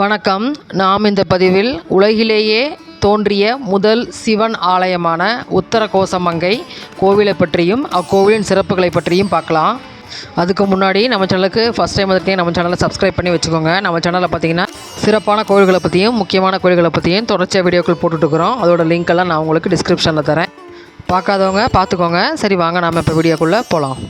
வணக்கம். நாம் இந்த பதிவில் உலகிலேயே தோன்றிய முதல் சிவன் ஆலயமான உத்தர கோசமங்கை கோவிலை பற்றியும் அக்கோவிலின் சிறப்புகளை பற்றியும் பார்க்கலாம். அதுக்கு முன்னாடி நம்ம சேனலுக்கு ஃபஸ்ட் டைம் வந்துட்டு நம்ம சேனலை சப்ஸ்கிரைப் பண்ணி வச்சுக்கோங்க. நம்ம சேனலில் பார்த்தீங்கன்னா சிறப்பான கோவில்களை பற்றியும் முக்கியமான கோவில்களை பற்றியும் தொடர்ச்சியாக வீடியோக்கள் போட்டுட்ருக்குறோம் அதோட லிங்க் எல்லாம் நான் உங்களுக்கு டிஸ்கிரிப்ஷனில் தரேன். பார்க்காதவங்க பார்த்துக்கோங்க. சரி வாங்க நாம் இப்போ வீடியோக்குள்ளே போகலாம்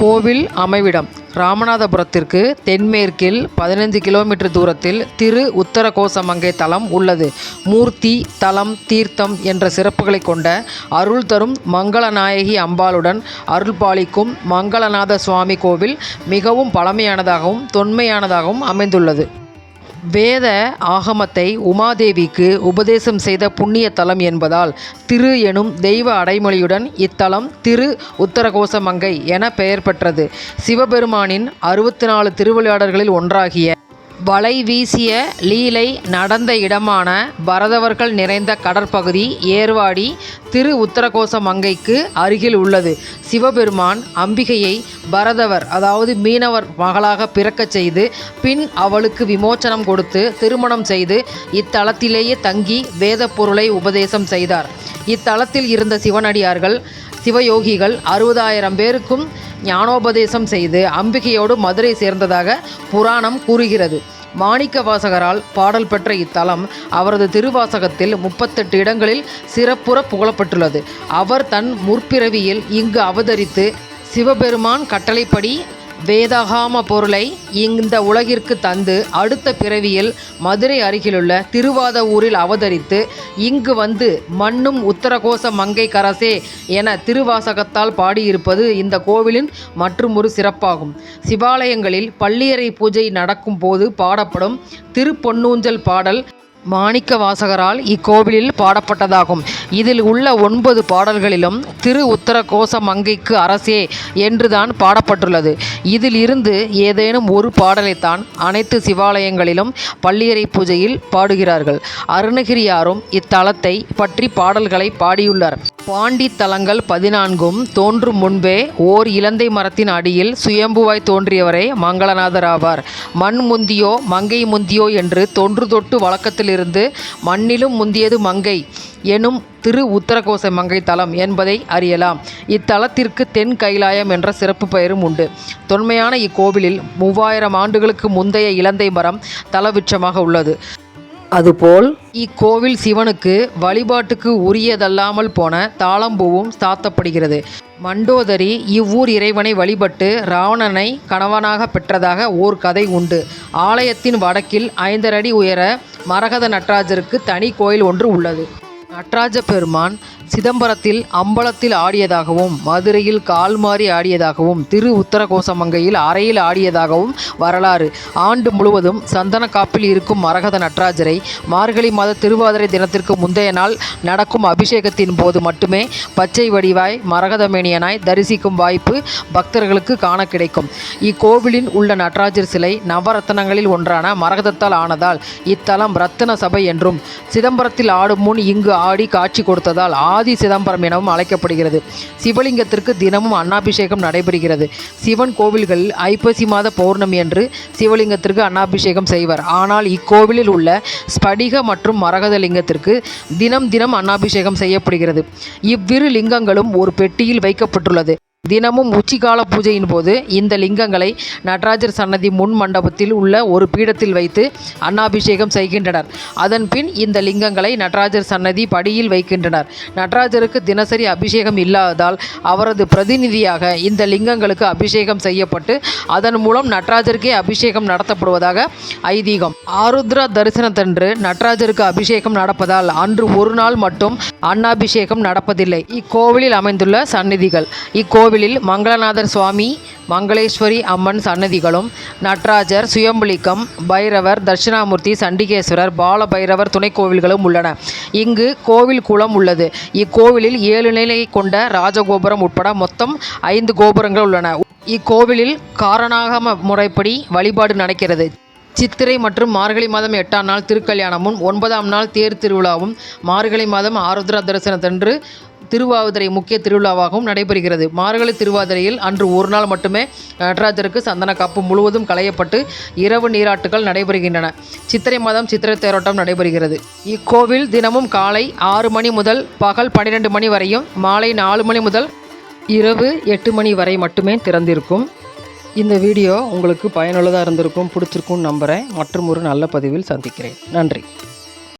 கோவில் அமைவிடம். ராமநாதபுரத்திற்கு தென்மேற்கில் பதினைந்து கிலோமீட்டர் தூரத்தில் திரு உத்தரகோசமங்கை தலம் உள்ளது. மூர்த்தி தலம் தீர்த்தம் என்ற சிறப்புகளை கொண்ட அருள் தரும் மங்களநாயகி அம்பாளுடன் அருள் பாலிக்கும் மங்களநாத சுவாமி கோவில் மிகவும் பழமையானதாகவும் தொன்மையானதாகவும் அமைந்துள்ளது. வேத ஆகமத்தை உமாதேவிக்கு உபதேசம் செய்த புண்ணிய தலம் என்பதால் திரு எனும் தெய்வ அடைமொழியுடன் இத்தலம் திரு உத்தரகோசமங்கை என பெயர் பெற்றது. சிவபெருமானின் அறுபத்தி நாலு திருவிளையாடல்களில் ஒன்றாகிய வலை வீசிய லீலை நடந்த இடமான பரதவர்கள் நிறைந்த கடற்பகுதி ஏர்வாடி திரு உத்தரகோச மங்கைக்கு அருகில் உள்ளது. சிவபெருமான் அம்பிகையை பரதவர் அதாவது மீனவர் மகளாக பிறக்கச் செய்து பின் அவளுக்கு விமோச்சனம் கொடுத்து திருமணம் செய்து இத்தலத்திலேயே தங்கி வேத பொருளை உபதேசம் செய்தார். இத்தலத்தில் இருந்த சிவனடியார்கள் சிவயோகிகள் அறுபதாயிரம் பேருக்கும் ஞானோபதேசம் செய்து அம்பிகையோடு மதுரை சேர்ந்ததாக புராணம் கூறுகிறது. மாணிக்க வாசகரால் பாடல் பெற்ற இத்தலம் அவரது திருவாசகத்தில் முப்பத்தெட்டு இடங்களில் சிறப்புற புகழப்பட்டுள்ளது. அவர் தன் முற்பிறவியில் இங்கு அவதரித்து சிவபெருமான் கட்டளைப்படி வேதகாம பொருளை இந்த உலகிற்கு தந்து அடுத்த பிறவியில் மதுரை அருகிலுள்ள திருவாத ஊரில் அவதரித்து இங்கு வந்து மண்ணும் உத்தரகோச மங்கை கரசே என திருவாசகத்தால் பாடியிருப்பது இந்த கோவிலின் மற்றும் ஒரு சிறப்பாகும். சிவாலயங்களில் பள்ளியறை பூஜை நடக்கும் போது பாடப்படும் திருப்பொன்னூஞ்சல் பாடல் மாணிக்க வாசகரால் இக்கோவிலில் பாடப்பட்டதாகும். இதில் உள்ள ஒன்பது பாடல்களிலும் திரு உத்தர கோச மங்கைக்கு அரசே என்றுதான் பாடப்பட்டுள்ளது. இதில் இருந்து ஏதேனும் ஒரு பாடலைத்தான் அனைத்து சிவாலயங்களிலும் பள்ளியறை பூஜையில் பாடுகிறார்கள். அருணகிரியாரும் இத்தலத்தை பற்றி பாடல்களை பாடியுள்ளார். பாண்டி தலங்கள் பதினான்கும் தோன்றும் முன்பே ஓர் இலந்தை மரத்தின் அடியில் சுயம்புவாய் தோன்றியவரே மங்களநாதர் ஆவார். மண் முந்தியோ மங்கை முந்தியோ என்று தொன்று தொட்டு வழக்கத்திலிருந்து மண்ணிலும் முந்தியது மங்கை எனும் திரு உத்தரகோச மங்கை தலம் என்பதை அறியலாம். இத்தலத்திற்கு தென் கைலாயம் என்ற சிறப்பு பெயரும் உண்டு. தொன்மையான இக்கோவிலில் மூவாயிரம் ஆண்டுகளுக்கு முந்தைய இலந்தை மரம் தலவிருட்சமாக உள்ளது. அதுபோல் இக்கோவில் சிவனுக்கு வழிபாட்டுக்கு உரியதல்லாமல் போன தாளம்பூவும் சாத்தப்படுகிறது. மண்டோதரி இவ்வூர் இறைவனை வழிபட்டு ராவணனை கணவனாக பெற்றதாக ஓர் கதை உண்டு. ஆலயத்தின் வடக்கில் ஐந்தரை அடி உயர மரகத நட்ராஜருக்கு தனி கோயில் ஒன்று உள்ளது. நடராஜ பெருமான் சிதம்பரத்தில் அம்பலத்தில் ஆடியதாகவும் மதுரையில் கால் மாறி ஆடியதாகவும் திரு உத்தரகோசமங்கையில் அறையில் ஆடியதாகவும் வரலாறு. ஆண்டு முழுவதும் சந்தன காப்பில் இருக்கும் மரகத நடராஜரை மார்கழி மாத திருவாதிரை தினத்திற்கு முந்தைய நாள் நடக்கும் அபிஷேகத்தின் போது மட்டுமே பச்சை வடிவாய் மரகதமேனியனாய் தரிசிக்கும் வாய்ப்பு பக்தர்களுக்கு காண கிடைக்கும். இக்கோவிலின் உள்ள நடராஜர் சிலை நவரத்னங்களில் ஒன்றான மரகதத்தால் ஆனதால் இத்தலம் ரத்தன சபை என்றும் சிதம்பரத்தில் ஆடும் முன் இங்கு ஆடி காட்சி கொடுத்ததால் ஆதி சிதம்பரம் எனவும் அழைக்கப்படுகிறது. சிவலிங்கத்திற்கு தினமும் அன்னாபிஷேகம் நடைபெறுகிறது. சிவன் கோவில்களில் ஐப்பசி மாத பௌர்ணமி என்று சிவலிங்கத்திற்கு அன்னாபிஷேகம் செய்வர். ஆனால் இக்கோவிலில் உள்ள ஸ்படிக மற்றும் மரகத லிங்கத்திற்கு தினம் தினம் அன்னாபிஷேகம் செய்யப்படுகிறது. இவ்விரு லிங்கங்களும் ஒரு பெட்டியில் வைக்கப்பட்டுள்ளது. தினமும் உச்சிகால பூஜையின் போது இந்த லிங்கங்களை நடராஜர் சன்னதி முன் மண்டபத்தில் உள்ள ஒரு பீடத்தில் வைத்து அன்னாபிஷேகம் செய்கின்றனர். அதன் பின் இந்த லிங்கங்களை நடராஜர் சன்னதி படியில் வைக்கின்றனர். நடராஜருக்கு தினசரி அபிஷேகம் இல்லாததால் அவரது பிரதிநிதியாக இந்த லிங்கங்களுக்கு அபிஷேகம் செய்யப்பட்டு அதன் மூலம் நடராஜருக்கே அபிஷேகம் நடத்தப்படுவதாக ஐதீகம். ஆருத்ரா தரிசனத்தன்று நடராஜருக்கு அபிஷேகம் நடப்பதால் அன்று ஒரு நாள் மட்டும் அன்னாபிஷேகம் நடப்பதில்லை. இக்கோவிலில் அமைந்துள்ள சன்னதிகள் இக்கோவிலில் மங்களநாதர் சுவாமி மங்களேஸ்வரி அம்மன் சன்னதிகளும் நட்ராஜர் சுயம்புலிக்கம் பைரவர் தட்சிணாமூர்த்தி சண்டிகேஸ்வரர் பால பைரவர் துணை கோவில்களும் உள்ளன. இங்கு கோவில் குளம் உள்ளது. இக்கோவிலில் ஏழு நிலை கொண்ட ராஜகோபுரம் உட்பட மொத்தம் ஐந்து கோபுரங்கள் உள்ளன. இக்கோவிலில் காரணாகம முறைப்படி வழிபாடு நடக்கிறது. சித்திரை மற்றும் மார்கழி மாதம் எட்டாம் நாள் திருக்கல்யாணமும் ஒன்பதாம் நாள் தேர் திருவிழாவும் மார்கழி மாதம் ஆருத்ரா தரிசனத்தன்று திருவாதிரை முக்கிய திருவிழாவாகவும் நடைபெறுகிறது. மார்கழி திருவாதிரையில் அன்று ஒரு நாள் மட்டுமே நடராஜருக்கு சந்தன காப்பு முழுவதும் களையப்பட்டு இரவு நீராட்டுகள் நடைபெறுகின்றன. சித்திரை மாதம் சித்திரை தேரோட்டம் நடைபெறுகிறது. இக்கோவில் தினமும் காலை ஆறு மணி முதல் பகல் பன்னிரெண்டு மணி வரையும் மாலை நாலு மணி முதல் இரவு எட்டு மணி வரை மட்டுமே திறந்திருக்கும். இந்த வீடியோ உங்களுக்கு பயனுள்ளதாக இருந்திருக்கும் பிடிச்சிருக்கும்னு நம்புகிறேன் மற்றும் ஒரு நல்ல பதிவில் சந்திக்கிறேன். நன்றி.